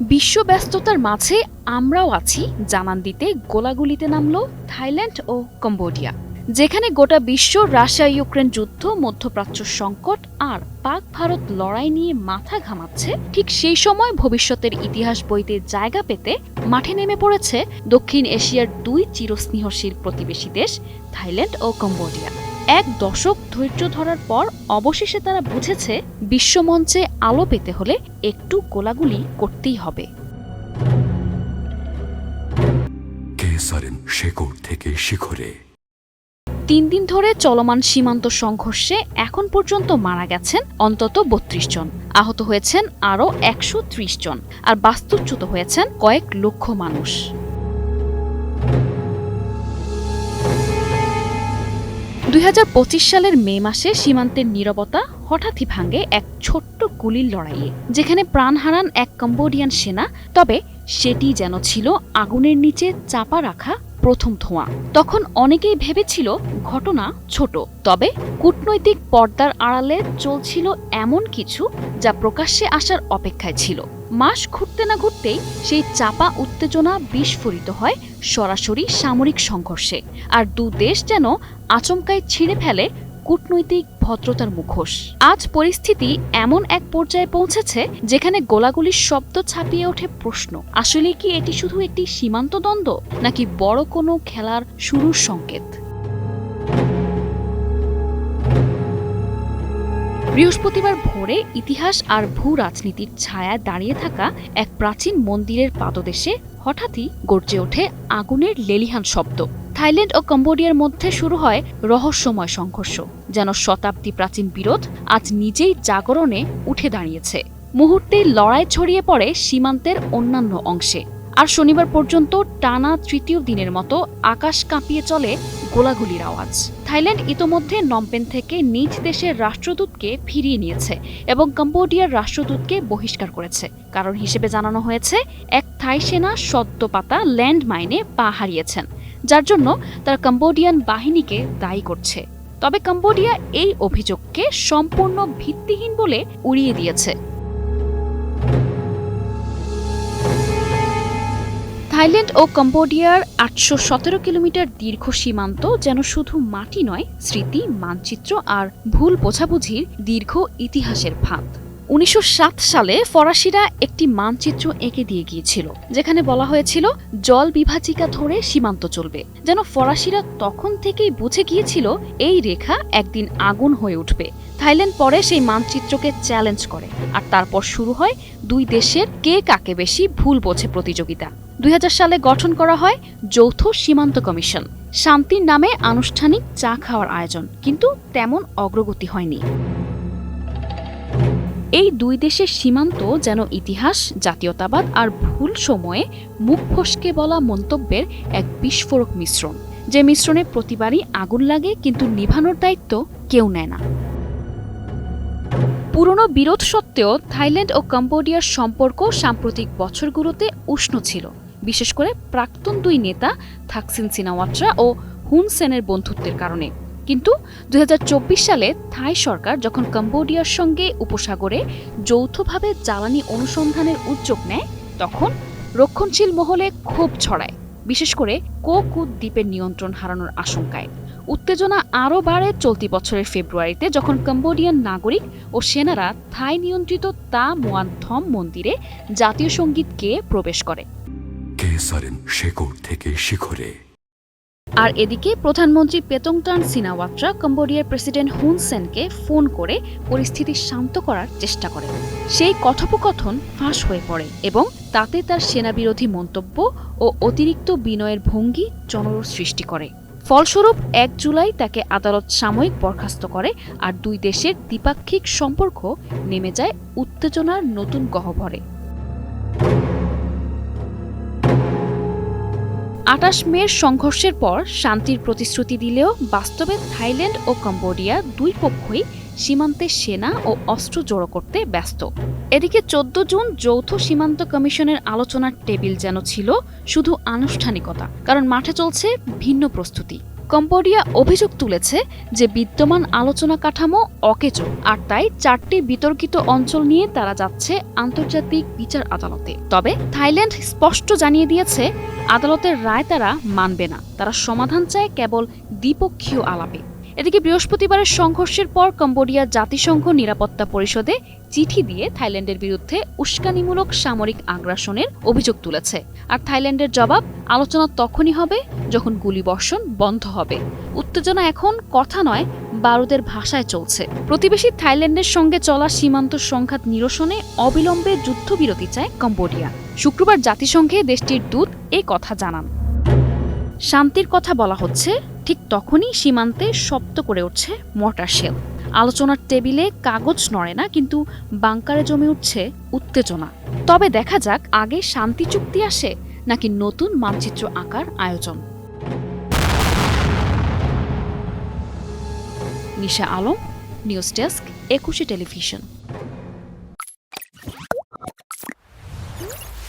বিশ্ব ব্যস্ততার মাঝে আমরাও আছি জানান দিতে গোলাগুলিতে নামলো থাইল্যান্ড ও কম্বোডিয়া, যেখানে গোটা বিশ্ব রাশিয়া ইউক্রেন যুদ্ধ, মধ্যপ্রাচ্য সংকট আর পাক ভারত লড়াই নিয়ে মাথা ঘামাচ্ছে, ঠিক সেই সময় ভবিষ্যতের ইতিহাস বইতে জায়গা পেতে মাঠে নেমে পড়েছে দক্ষিণ এশিয়ার দুই চিরস্নেহশীল প্রতিবেশী দেশ থাইল্যান্ড ও কম্বোডিয়া। এক দশক ধৈর্য ধরার পর অবশেষে তারা বুঝেছে বিশ্বমঞ্চে আলো পেতে হলে একটু গোলাগুলি করতেই হবে। শেকড় থেকে শিখরে। তিন দিন ধরে চলমান সীমান্ত সংঘর্ষে এখন পর্যন্ত মারা গেছেন অন্তত বত্রিশ জন। আহত হয়েছেন আরও একশো ত্রিশ জন। আর বাস্তুচ্যুত হয়েছেন কয়েক লক্ষ মানুষ। দুই হাজার পঁচিশ সালের মে মাসে সীমান্তের নীরবতা হঠাৎই ভাঙে এক ছোট্ট গুলির লড়াইয়ে, যেখানে প্রাণ হারান এক কম্বোডিয়ান সেনা। তবে সেটি যেন ছিল আগুনের নিচে চাপা রাখা প্রথম ধোঁয়া। তখন অনেকেই ভেবেছিল ঘটনা ছোট, তবে কূটনৈতিক পর্দার আড়ালে চলছিল এমন কিছু যা প্রকাশ্যে আসার অপেক্ষায় ছিল। মাস ঘুরতে না ঘুরতেই সেই চাপা উত্তেজনা বিস্ফোরিত হয় সরাসরি সামরিক সংঘর্ষে, আর দু দেশ যেন আচমকায় ছিঁড়ে ফেলে কূটনৈতিক ভদ্রতার মুখোশ। আজ পরিস্থিতি এমন এক পর্যায়ে পৌঁছেছে যেখানে গোলাগুলির শব্দ ছাপিয়ে ওঠে প্রশ্ন, আসলে কি এটি শুধু একটি সীমান্ত দ্বন্দ্ব, নাকি বড় কোনো খেলার শুরুর সংকেত? বৃহস্পতিবার ভোরে ইতিহাস আর ভূ রাজনীতির ছায়ায় দাঁড়িয়ে থাকা এক প্রাচীন মন্দিরের পাদদেশে হঠাৎই গর্জে ওঠে আগুনের লেলিহান শব্দ। থাইল্যান্ড ও কম্বোডিয়ার মধ্যে শুরু হয় রহস্যময় সংঘর্ষ, যেন শতাব্দী প্রাচীন বিরোধ আজ নিজেই জাগরণে উঠে দাঁড়িয়েছে। মুহূর্তেই লড়াই ছড়িয়ে পড়ে সীমান্তের অন্যান্য অংশে, আর শনিবার পর্যন্ত টানা তৃতীয় দিনের মতো আকাশ কাঁপিয়ে চলে গোলাগুলির আওয়াজ। থাইল্যান্ড ইতোমধ্যে নমপেন থেকে নিজ দেশের রাষ্ট্রদূতকে ফিরিয়ে নিয়েছে এবং কম্বোডিয়ার রাষ্ট্রদূতকে বহিষ্কার করেছে। কারণ হিসেবে জানানো হয়েছে, এক থাই সেনা সদ্য পাতা ল্যান্ড মাইনে পা হারিয়েছেন। যার জন্য তার কম্বোডিয়ান বাহিনীকে দায়ী করছে। তবে কম্বোডিয়া এই অভিযোগকে সম্পূর্ণ ভিত্তিহীন বলে উড়িয়ে দিয়েছে। থাইল্যান্ড ও কম্বোডিয়ার আটশো সতেরো কিলোমিটার দীর্ঘ সীমান্ত যেন শুধু মাটি নয়, স্মৃতি, মানচিত্র আর ভুল বোঝাবুঝির দীর্ঘ ইতিহাসের ফাঁদ। উনিশশো সাত সালে ফরাসিরা একটি মানচিত্র এঁকে দিয়ে গিয়েছিল, যেখানে বলা হয়েছিল, জল বিভাজিকা ধরে সীমান্ত চলবে। যেন ফরাসিরা তখন থেকেই বুঝে গিয়েছিল, এই রেখা একদিন আগুন হয়ে উঠবে। থাইল্যান্ড পরে সেই মানচিত্রকে চ্যালেঞ্জ করে, আর তারপর শুরু হয় দুই দেশের কে কাকে বেশি ভুল বোঝে প্রতিযোগিতা। দুই হাজার সালে গঠন করা হয় যৌথ সীমান্ত কমিশন। শান্তির নামে আনুষ্ঠানিক চা খাওয়ার আয়োজন, কিন্তু তেমন অগ্রগতি হয়নি। এই দুই দেশের সীমান্ত যেন ইতিহাস, জাতীয়তাবাদ আর ভুল সময়ে মুখ ফসকে বলা মন্তব্যের এক বিস্ফোরক মিশ্রণ, যে মিশ্রণে প্রতিবারই আগুন লাগে কিন্তু নিভানোর দায়িত্ব কেউ নেয় না। পুরনো বিরোধ সত্ত্বেও থাইল্যান্ড ও কম্বোডিয়ার সম্পর্ক সাম্প্রতিক বছরগুলোতে উষ্ণ ছিল। বিশেষ করে প্রাক্তন দুই নেতা থাকসিন সিনাওয়াত্রা ও হুন সেনের বন্ধুত্বের কারণে। কিন্তু দুই সালে থাই সরকার যখন কম্বোডিয়ার সঙ্গে উপসাগরে যৌথভাবে জ্বালানি অনুসন্ধানের উদ্যোগ নেয়, তখন রক্ষণশীল মহলে ক্ষোভ ছড়ায়, বিশেষ করে কোকুদ দ্বীপের নিয়ন্ত্রণ হারানোর আশঙ্কায়। উত্তেজনা আরও বাড়ে চলতি বছরের ফেব্রুয়ারিতে যখন কম্বোডিয়ান নাগরিক ও সেনারা থাই নিয়ন্ত্রিত তা মোয়ানথম মন্দিরে জাতীয় সংগীত গেয়ে প্রবেশ করে। কেসারেন শেকড় থেকে শিখরে আর এদিকে প্রধানমন্ত্রী পেতংটান সিনাওয়াত্রা কম্বোডিয়ার প্রেসিডেন্ট হুন সেনকে ফোন করে পরিস্থিতি শান্ত করার চেষ্টা করে সেই কথোপকথন ফাঁস হয়ে পড়ে এবং তাতে তার সেনাবিরোধী মন্তব্য ও অতিরিক্ত বিনয়ের ভঙ্গি জনরোষ সৃষ্টি করে। ফলস্বরূপ, এক জুলাই তাকে আদালত সাময়িক বরখাস্ত করে আর দুই দেশের দ্বিপাক্ষিক সম্পর্ক নেমে যায় উত্তেজনার নতুন গহ্বরে। আটাশ মের সংঘর্ষের পর শান্তির প্রতিশ্রুতি দিলেও বাস্তবে থাইল্যান্ড ও কম্বোডিয়া দুই পক্ষই সীমান্তে সেনা ও অস্ত্র জড়ো করতে ব্যস্ত। এদিকে চোদ্দ জুন যৌথ সীমান্ত কমিশনের আলোচনার টেবিল যেন ছিল শুধু আনুষ্ঠানিকতা, কারণ মাঠে চলছে ভিন্ন প্রস্তুতি। কম্বোডিয়া অভিযোগ তুলেছে যে বিদ্যমান আলোচনা কাঠামো অকেজো, আর তাই চারটি বিতর্কিত অঞ্চল নিয়ে তারা যাচ্ছে আন্তর্জাতিক বিচার আদালতে। তবে থাইল্যান্ড স্পষ্ট জানিয়ে দিয়েছে, আদালতের রায় তারা মানবে না। তারা সমাধান চায় কেবল দ্বিপক্ষীয় আলাপে। এদিকে বৃহস্পতিবারের সংঘর্ষের পর কম্বোডিয়া জাতিসংঘ নিরাপত্তা পরিষদে চিঠি দিয়ে থাইল্যান্ডের বিরুদ্ধে উস্কানিমূলক সামরিক আগ্রাসনের অভিযোগ তুলেছে। আর থাইল্যান্ডের জবাব, আলোচনা তখনই হবে যখন গুলিবর্ষণ বন্ধ হবে। উত্তেজনা এখন কথা নয়, বারুদের ভাষায় চলছে। প্রতিবেশী থাইল্যান্ডের সঙ্গে চলা সীমান্ত সংঘাত নিরসনে অবিলম্বে যুদ্ধবিরতি চায় কম্বোডিয়া। শুক্রবার জাতিসংঘে দেশটির দূত এ কথা জানান। শান্তির কথা বলা হচ্ছে, ঠিক তখনই সীমান্তে শব্দ করে উঠছে মর্টার শেল। আলোচনার টেবিলে কাগজ নড়ে না, কিন্তু বাংকারে জমে উঠছে উত্তেজনা। তবে দেখা যাক, আগে শান্তি চুক্তি আসে নাকি নতুন মানচিত্র আঁকার আয়োজন। Nisha Alam, news desk, Ekushey television.